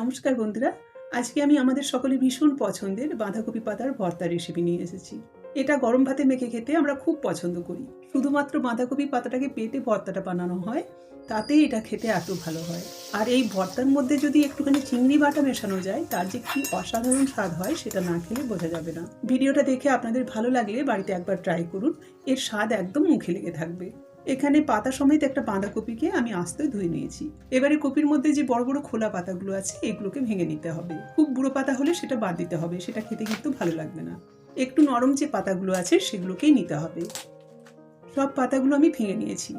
নমস্কার বন্ধুরা, আজকে আমি আমাদের সকলে ভীষণ পছন্দের বাঁধাকপি পাতার ভর্তা রেসিপি নিয়ে এসেছি। এটা গরম ভাতে মেখে খেতে আমরা খুব পছন্দ করি। শুধুমাত্র বাঁধাকপি পাতাটাকে পেটে ভর্তাটা বানানো হয়, তাতেই এটা খেতে এত ভালো হয়। আর এই ভর্তার মধ্যে যদি একটুখানি চিংড়ি বাটা মেশানো যায়, তার যে কি অসাধারণ স্বাদ হয় সেটা না খেলে বোঝা যাবে না। ভিডিওটা দেখে আপনাদের ভালো লাগলে বাড়িতে একবার ট্রাই করুন, এর স্বাদ একদম মুখে লেগে থাকবে। এখানে পাতা সমেত একটা বাঁধাকপিকে আমি আস্তে ধুয়ে নিয়েছি। এবারে কপির মধ্যে যে বড় বড় খোলা পাতাগুলো আছে, এগুলোকে ভেঙে নিতে হবে। খুব বুড়ো পাতা হলে সেটা বাদ দিতে হবে, সেটা খেতে কিন্তু ভালো লাগবে না। একটু নরম যে পাতাগুলো আছে, সেগুলোকেই নিতে হবে। সব পাতাগুলো আমি ভেঙে নিয়েছি।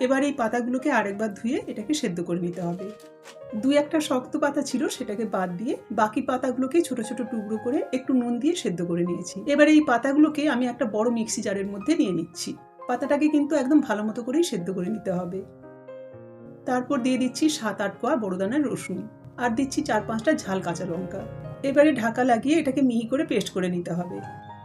এবার এই পাতাগুলোকে আরেকবার ধুয়ে এটাকে সেদ্ধ করে নিতে হবে। দুই একটা শক্ত পাতা ছিল, সেটাকে বাদ দিয়ে বাকি পাতাগুলোকে ছোট ছোট টুকরো করে একটু নুন দিয়ে সেদ্ধ করে নিয়েছি। এবার এই পাতাগুলোকে আমি একটা বড় মিক্সি জারের মধ্যে নিয়ে নিচ্ছি। পাতাটাকে কিন্তু একদম ভালো মতো করেই সেদ্ধ করে নিতে হবে। তারপর দিয়ে দিচ্ছি সাত আট কোয়া বড় দানার রসুন। আর দিচ্ছি চার পাঁচটা ঝাল কাঁচা লঙ্কা। এবারে ঢাকা লাগিয়ে এটাকে মিহি করে পেস্ট করে নিতে হবে।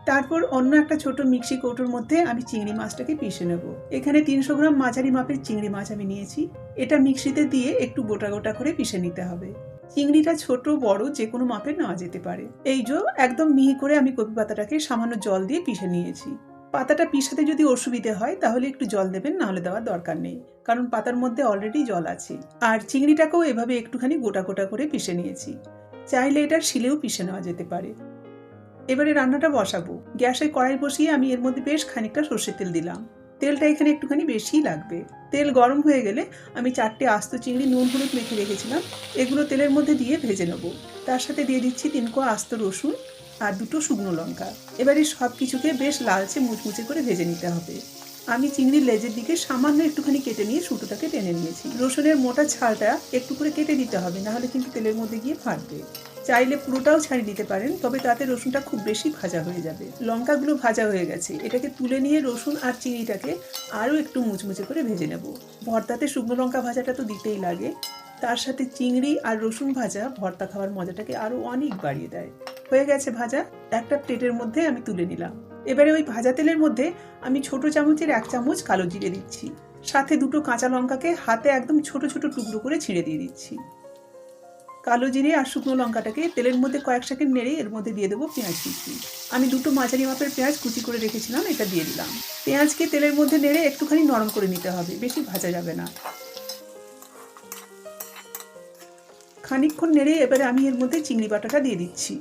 তারপর অন্য একটা ছোট মিক্সি কৌটোর মধ্যে আমি চিংড়ি মাছটাকে পিষে নেব। এখানে তিনশো গ্রাম মাঝারি মাপের চিংড়ি মাছ আমি নিয়েছি। এটা মিক্সিতে দিয়ে একটু গোটা গোটা করে পিষে নিতে হবে। চিংড়িটা ছোট, বড় যে কোনো মাপে নেওয়া যেতে পারে। এই যে একদম মিহি করে আমি কপি পাতাটাকে সামান্য জল দিয়ে পিষে নিয়েছি। পাতাটা পিষাতে যদি অসুবিধে হয়, তাহলে একটু জল দেবেন, নাহলে দেওয়ার দরকার নেই। কারণ পাতার মধ্যে অলরেডি জল আছে। আর চিংড়িটাকেও এভাবে একটুখানি গোটা গোটা করে পিষে নিয়েছি। চাইলে এটা শিলেও পিষে নেওয়া যেতে পারে। এবারে রান্নাটা বসাবো। গ্যাসে কড়াই বসিয়ে আমি এর মধ্যে বেশ খানিকটা সর্ষের তেল দিলাম। তেলটা এখানে একটুখানি বেশিই লাগবে। তেল গরম হয়ে গেলে আমি চারটে আস্ত চিংড়ি নুন হলুদ মেখে রেখেছিলাম। এগুলো তেলের মধ্যে দিয়ে ভেজে নেব। তার সাথে দিয়ে দিচ্ছি তিন কোয়া আস্ত রসুন। আর দুটো শুকনো লঙ্কা। এবারে সব কিছুকে বেশ লালচে মুচমুচে করে ভেজে নিতে হবে। আমি চিংড়ির লেজের দিকে সামান্য একটুখানি কেটে নিয়ে সুতোটাকে টেনে নিয়েছি। রসুনের মোটা ছালটা একটু করে কেটে দিতে হবে, নাহলে কিন্তু তেলের মধ্যে গিয়ে ফাটবে। চাইলে পুরোটাও ছাড়িয়ে দিতে পারেন, তবে তাতে রসুনটা খুব বেশি ভাজা হয়ে যাবে। লঙ্কাগুলো ভাজা হয়ে গেছে। এটাকে তুলে নিয়ে রসুন আর চিংড়িটাকে আরও একটু মুচমুচে করে ভেজে নেব। ভর্তাতে শুকনো লঙ্কা ভাজাটা তো দিতেই লাগে। তার সাথে চিংড়ি আর রসুন ভাজা ভর্তা খাওয়ার মজাটাকে আরও অনেক বাড়িয়ে দেয়। হয়ে গেছে ভাজা, একটা প্লেটের মধ্যে আমি তুলে নিলাম। এবারে ওই ভাজা তেলের মধ্যে আমি ছোট চামচের এক চামচ কালো জিরে দিচ্ছি। সাথে দুটো কাঁচা লঙ্কাকে হাতে একদম ছোট ছোট টুকরো করে ছিঁড়ে দিয়ে দিচ্ছি। কালো জিরে আর শুকনো লঙ্কাটাকে তেলের মধ্যে কয়েক সেকেন্ড নেড়ে এর মধ্যে দিয়ে দেবো পেঁয়াজ কুচি। আমি দুটো মাঝারি মাপের পেঁয়াজ কুচি করে রেখেছিলাম, এটা দিয়ে দিলাম। পেঁয়াজকে তেলের মধ্যে নেড়ে একটুখানি নরম করে নিতে হবে, বেশি ভাজা যাবে না। খানিকক্ষণ নেড়ে এবারে আমি এর মধ্যে চিংড়ি বাটাটা দিয়ে দিচ্ছি।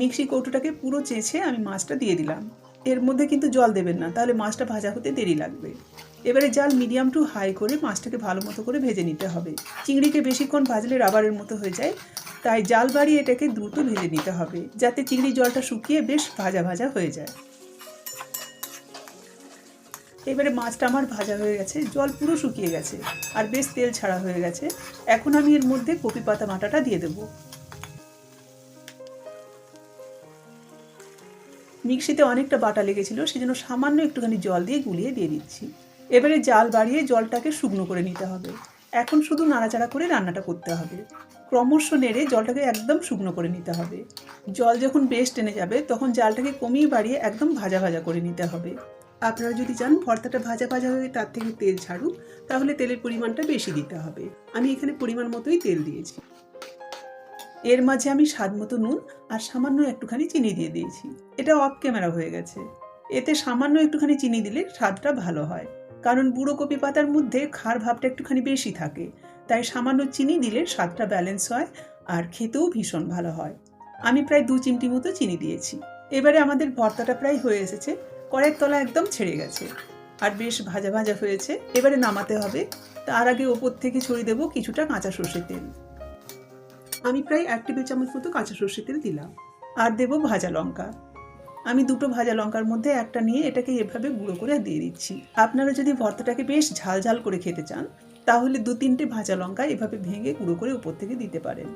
মিক্সি কৌটোটাকে পুরো চেঁচে আমি মাছটা দিয়ে দিলাম। এর মধ্যে কিন্তু জল দেবেন না, তাহলে মাছটা ভাজা হতে দেরি লাগবে। এবারে জাল মিডিয়াম টু হাই করে মাছটাকে ভালো মতো করে ভেজে নিতে হবে। চিংড়িকে বেশিক্ষণ ভাজলে রাবারের মতো হয়ে যায়, তাই জাল বাড়িয়ে এটাকে দ্রুত ভেজে নিতে হবে, যাতে চিংড়ি জলটা শুকিয়ে বেশ ভাজা ভাজা হয়ে যায়। এবারে মাছটা আমার ভাজা হয়ে গেছে, জল পুরো শুকিয়ে গেছে, আর বেশ তেল ছাড়া হয়ে গেছে। এখন আমি এর মধ্যে কপি পাতা মাটাটা দিয়ে দেবো। মিক্সিতে অনেকটা বাটা লেগেছিল, সেজন্য সামান্য একটুখানি জল দিয়ে গুলিয়ে দিয়ে দিচ্ছি এবারে জাল বাড়িয়ে জলটাকে শুকনো করে নিতে হবে। এখন শুধু নাড়াচাড়া করে রান্নাটা করতে হবে। ক্রমশ নেড়ে জলটাকে একদম শুকনো করে নিতে হবে। জল যখন বেশ টেনে যাবে, তখন জালটাকে কমিয়ে বাড়িয়ে একদম ভাজা ভাজা করে নিতে হবে। আপনারা যদি চান ভর্তাটা ভাজা ভাজা হয়ে তার থেকে তেল ছাড়ুক, তাহলে তেলের পরিমাণটা বেশি দিতে হবে। আমি এখানে পরিমাণ মতোই তেল দিয়েছি। এর মাঝে আমি স্বাদ মতো নুন আর সামান্য একটুখানি চিনি দিয়ে দিয়েছি। এটা অফ ক্যামেরা হয়ে গেছে। এতে সামান্য একটুখানি চিনি দিলে স্বাদটা ভালো হয়। কারণ বুড়ো কপি পাতার মধ্যে খার ভাবটা একটুখানি বেশি থাকে। তাই সামান্য চিনি দিলে স্বাদটা ব্যালেন্স হয় আর খেতেও ভীষণ ভালো হয়। আমি প্রায় দু চিমটি মতো চিনি দিয়েছি। এবারে আমাদের ভর্তাটা প্রায় হয়ে এসেছে। কড়াইয়ের তলা একদম ছেড়ে গেছে। আর বেশ ভাজা ভাজা হয়েছে। এবারে নামাতে হবে। তার আগে ওপর থেকে ছড়িয়ে দেবো কিছুটা কাঁচা সর্ষের তেল। আমি প্রায় এক টেবিল চামচ মতো কাঁচা সর্ষের তেল দিলাম। আর দেব ভাজা লঙ্কা। আমি দুটো ভাজা লঙ্কার মধ্যে একটা নিয়ে এটাকে এভাবে গুঁড়ো করে দিয়ে দিচ্ছি। আপনারা যদি ভর্তাটাকে বেশ ঝাল ঝাল করে খেতে চান, তাহলে দু তিনটে ভাজা লঙ্কা এভাবে ভেঙে গুঁড়ো করে উপর থেকে দিতে পারেন।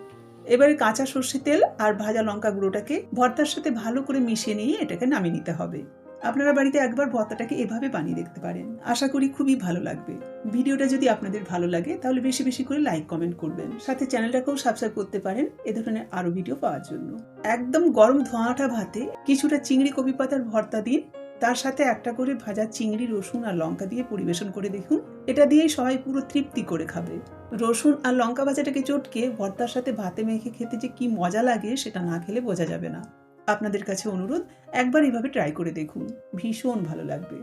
এবারে কাঁচা সর্ষের তেল আর ভাজা লঙ্কা গুঁড়োটাকে ভর্তার সাথে ভালো করে মিশিয়ে নিয়ে এটাকে নামিয়ে নিতে হবে। আপনারা বাড়িতে একবার ভর্তাটাকে এভাবে বানিয়ে দেখতে পারেন। আশা করি খুবই ভালো লাগবে। ভিডিওটা যদি আপনাদের ভালো লাগে, তাহলে বেশি বেশি করে লাইক, কমেন্ট করবেন। সাথে চ্যানেলটাকেও সাবস্ক্রাইব করতে পারেন এ ধরনের আরও ভিডিও পাওয়ার জন্য। একদম গরম ধোঁয়াটা ভাতে কিছুটা চিংড়ি কপি পাতার ভর্তা দিন, তার সাথে একটা করে ভাজা চিংড়ি, রসুন আর লঙ্কা দিয়ে পরিবেশন করে দেখুন। এটা দিয়েই সবাই পুরো তৃপ্তি করে খাবে। রসুন আর লঙ্কা ভাজাটাকে চটকে ভর্তার সাথে ভাতে মেখে খেতে যে কি মজা লাগে, সেটা না খেলে বোঝা যাবে না। আপনাদের কাছে অনুরোধ একবার এভাবে ট্রাই করে দেখুন। ভীষণ ভালো লাগবে।